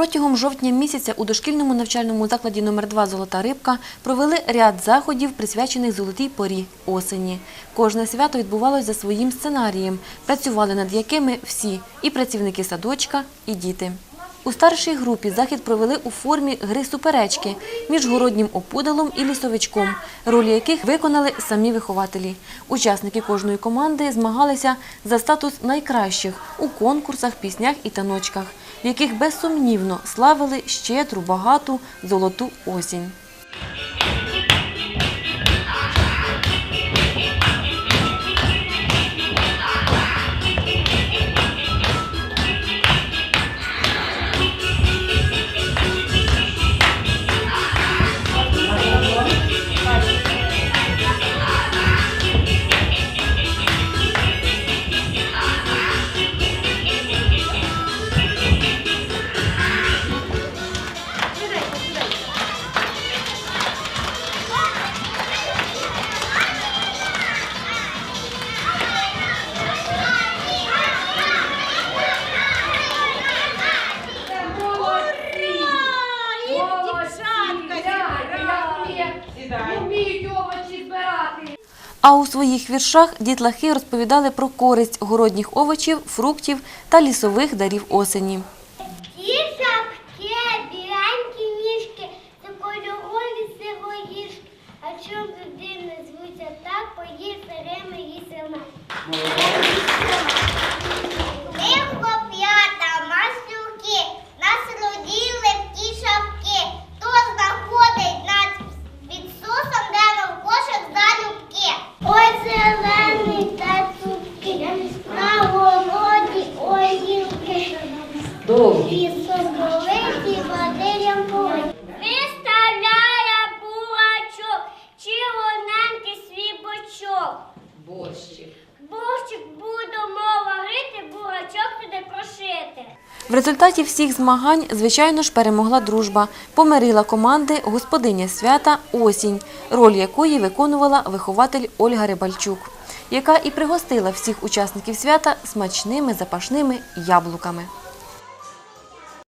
Протягом жовтня місяця у дошкільному навчальному закладі номер 2 Золота рибка провели ряд заходів, присвячених золотій порі осені. Кожне свято відбувалося за своїм сценарієм, працювали над якими всі і працівники садочка, і діти. У старшій групі захід провели у формі гри суперечки між городнім опудалом і лісовичком, ролі яких виконали самі вихователі. Учасники кожної команди змагалися за статус найкращих у конкурсах, піснях і таночках, в яких безсумнівно славили щедру, багату, золоту осінь. Вміють овочі збирати. А у своїх віршах дітлахи розповідали про користь городніх овочів, фруктів та лісових дарів осені. Чому людини звуться так, пої сирими і сина. І соковиті водилям полі. Виставляє бурачок, червоненький свій бочок. Борщик. Борщик будемо варити, бурачок туди прошити. В результаті всіх змагань, звичайно ж, перемогла дружба. Помирила команди господиня свята Осінь, роль якої виконувала вихователь Ольга Рибальчук, яка і пригостила всіх учасників свята смачними запашними яблуками.